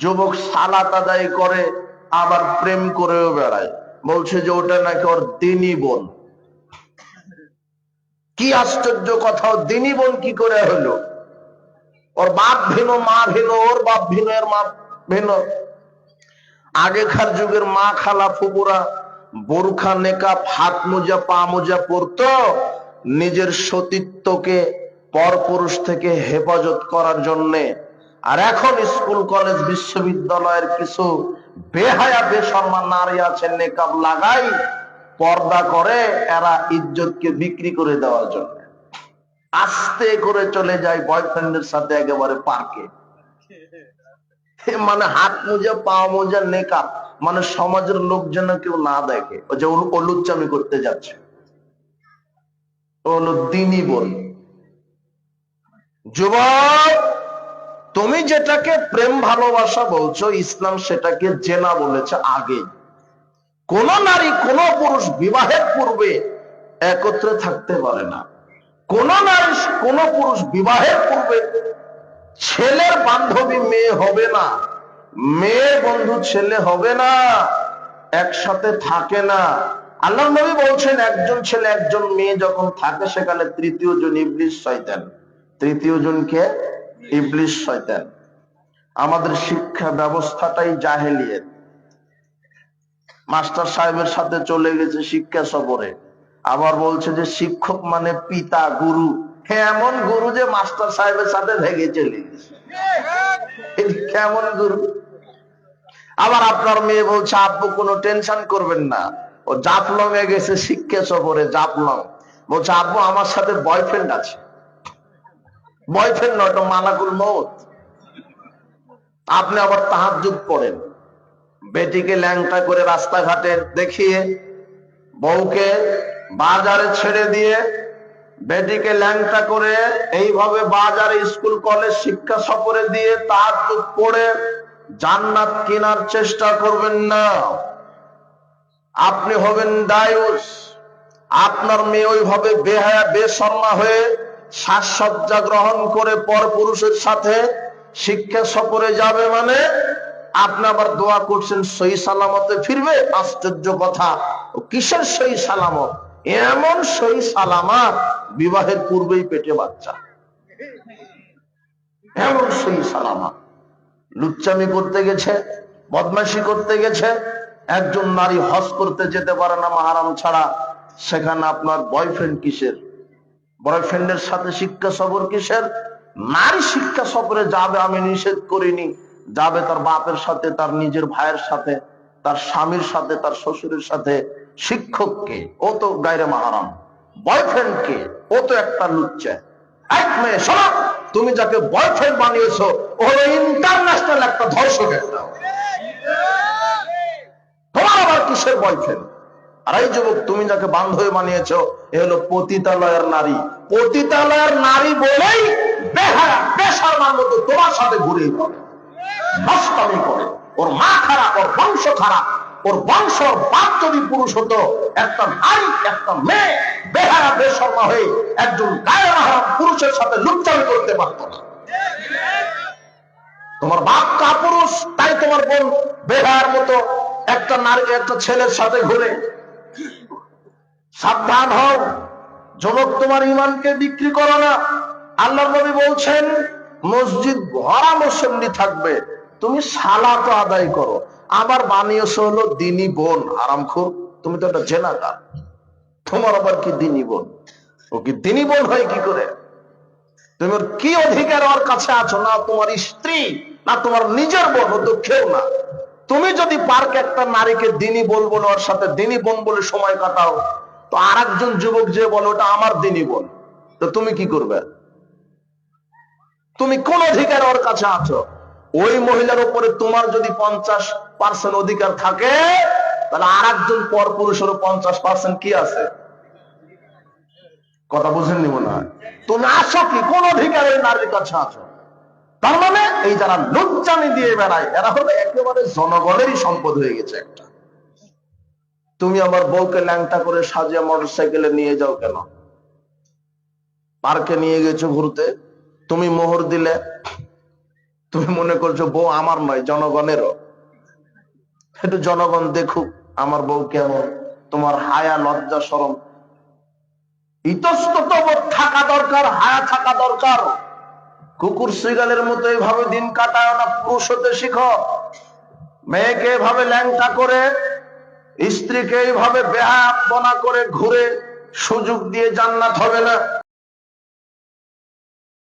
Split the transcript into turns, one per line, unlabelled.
যুবক সালাত আদায় করে, আবার প্রেম করেও বেড়ায়। বলছে যে ওটা নাকি ওর দিনী বোন। কি আশ্চর্য কথা, ওর দিনী বোন কি করে হলো? ওর বাপ ভিন্ন, মা ভিন্ন, ওর বাপ ভিন্ন, এর মা ভিন্ন। আগেকার যুগের মা খালা ফুপুরা বোরখা, নেকাপ, হাত মোজা, পা মোজা পরতো, নিজের সতীত্বকে পরপুরুষ থেকে হেফাজত করার জন্যে আর এখন স্কুল, কলেজ, বিশ্ববিদ্যালয়ের কিছু বেহায়া, বেসম্মান নারী আছে নেকাব লাগাই পর্দা করে এরা ইজ্জতকে বিক্রি করে দেওয়ার জন্য। আস্তে করে চলে যায় বয়ফ্রেন্ডের সাথে একেবারে পার্কে। মানে হাত মোজা, পা মোজা নেকাপ মানে সমাজের লোক যেন কেউ না দেখে। ও যে ও লুচ্চামি করতে যাচ্ছে। হলো দিনই বল যুবক! তুমি যেটাকে প্রেম ভালোবাসা বলছো, ইসলাম সেটাকে জেনা বলেছে আগে। কোন নারী, কোন পুরুষ বিবাহের পূর্বে একত্রে থাকতে পারে না। কোন নারী, কোন পুরুষ বিবাহের পূর্বে ছেলের বান্ধবী মেয়ে হবে না। মেয়ের বন্ধু ছেলে হবে না, একসাথে থাকে না। আল্লাহ নবী বলছেন, একজন ছেলে, একজন মেয়ে যখন থাকে, সেখানে তৃতীয় জন ইবলিশ শয়তান। তৃতীয় জনকে ইবলিশ শয়তান, আমাদের শিক্ষা ব্যবস্থাটাই জাহেলিয়েত। মাস্টার সাহেবের সাথে চলে গেছে শিক্ষা সফরে, আবার বলছে যে শিক্ষক মানে পিতা, গুরু। হ্যাঁ এমন গুরু যে মাস্টার সাহেবের সাথে ভেগে চলে গেছে। কেমন গুরু? আবার আপনার মেয়ে বলছে, আব্বু, কোনো টেনশন করবেন না। ও জাফলং এ গেছে শিক্ষা সফরে, জাফলং। বলছে, আব্বু, আমার সাথে বয়ফ্রেন্ড আছে। বয়ফ্রেন্ড নয় মালাকুল মৌত আপনি আবার তাহাজুদ পড়েন। বেটিকে ল্যাংটা করে রাস্তাঘাটে দেখিয়ে, বউকে বাজারে ছেড়ে দিয়ে বেটিকে ল্যাংটা করে এইভাবে বাজারে স্কুল, কলেজ, শিক্ষা সফরে দিয়ে তার পড়ে জান্নাত কেনার চেষ্টা করবেন না। আপনি হবেন দায়ুস আপনার মেয়ে ওইভাবে বেহায়া, বেশর্মা হয়ে সাজসজ্জা গ্রহণ করে পর পুরুষের সাথে শিক্ষা সফরে যাবে মানে আপনি আবার দোয়া করছেন সই সালামতে ফিরবে? আশ্চর্য কথা। কিসের সই সালামত? এমন সই সালামত, বিবাহের পূর্বেই পেটে বাচ্চা। এমন সই সালামত। লুচ্চামি করতে গেছে, বদমাশি করতে গেছে, একজন নারী হজ করতে যেতে পারে না মাহারাম ছাড়া, সেখানে আপনার বয়ফ্রেন্ড কিসের? বয়ফ্রেন্ডের সাথে শিক্ষা সফর কিসের? নারী শিক্ষা সফরে যাবে আমি নিষেধ করিনি। যাবে তার বাপের সাথে, তার নিজের ভাইয়ের সাথে, তার স্বামীর সাথে, তার শ্বশুরের সাথে। শিক্ষককে, ও তো গায়রে মাহারাম। বয়ফ্রেন্ডকে, ও তো একটা লুচ্চা। এক মেয়ে, শোনো, তুমি যাকে বয়ফ্রেন্ড বানিয়েছো, ও হলো ইন্টারন্যাশনাল একটা ধর্ষক একটা তোমার আবার কিসের বয়ফ্রেন্ড? আর যুবক, তুমি যাকে বান্ধবী বানিয়েছো, এ হলো পতিতালয়ের নারী। পতিতালয়ের নারী বলেই তোমার সাথে ঘুরে করে করে। ওর মা খারাপ, ওর বংশ খারাপ, ওর বংশ বাপ যদি পুরুষ হতো, একটা নারী, একটা মেয়ে বেহারা বেশর্মা হয়ে একজন গায়ে হারাম পুরুষের সাথে লুচ্চামি করতে পারত না। তোমার বাপ কা পুরুষ তাই তোমার বোন বেহার মতো একটা নারী, একটা ছেলের সাথে ঘুরে সাবধান হও। যুবক তোমার ইমানকে বিক্রি করো না। আল্লাহ নবী বলছেন, মসজিদ ভরা মুসল্লি থাকবে, তুমি সালাত আদায় করো। আবার বানিয়েছ হলো দিনী বোন আরামখোর তুমি তো একটা জেনাকার। তোমার আবার কি দিনী বোন? ও কি দিনী বোন হয় কি করে? তুমি কি অধিকার ওর কাছে আছো? না তোমার স্ত্রী, না তোমার নিজের বোন তো কেউ না। তুমি যদি পার্কে একটা নারীকে দিনী বোন বলে, ওর সাথে দিনী বোন বলে সময় কাটাও তো আর একজন যুবক যে বলে, ওটা আমার দিনী বোন তো তুমি কি করবে? তুমি কোন অধিকার ওর কাছে আছো? ওই মহিলার উপরে তোমার যদি পঞ্চাশ পার্সেন্ট অধিকার থাকে, তাহলে আর একজন পর পুরুষেরও পঞ্চাশ পার্সেন্ট কি আছে? কথা বুঝেননি মনে হয়? তুমি আসো কি? কোন অধিকার ওই নারীর কাছে আছো? তার মানে এই যারা লুচ্চানি দিয়ে বেড়ায়, এরা হলো একেবারে জনগণেরই সম্পদ হয়ে গেছে একটা। তুমি আমার বউকে ল্যাংটা করে সাজিয়ে মোটর সাইকেলে নিয়ে যাও কেন? পার্কে নিয়ে গেছো ঘুরতে? তুমি মোহর দিলে? তুমি মনে করছ বউ আমার নয়, জনগণেরও। একটু জনগণ দেখুক আমার বউ কেমন, তোমার হায়া, লজ্জা সরম ইতস্তত থাকা দরকার, হায়া থাকা দরকার। কুকুর শ্রীগালের মতো এইভাবে দিন কাটায় না, পুরুষ হতে শিখো। মেয়েকে এভাবে ল্যাংটা করে স্ত্রীকে এইভাবে বেহায়াপনা করে ঘুরে সুযোগ দিয়ে জান্নাত হবে না।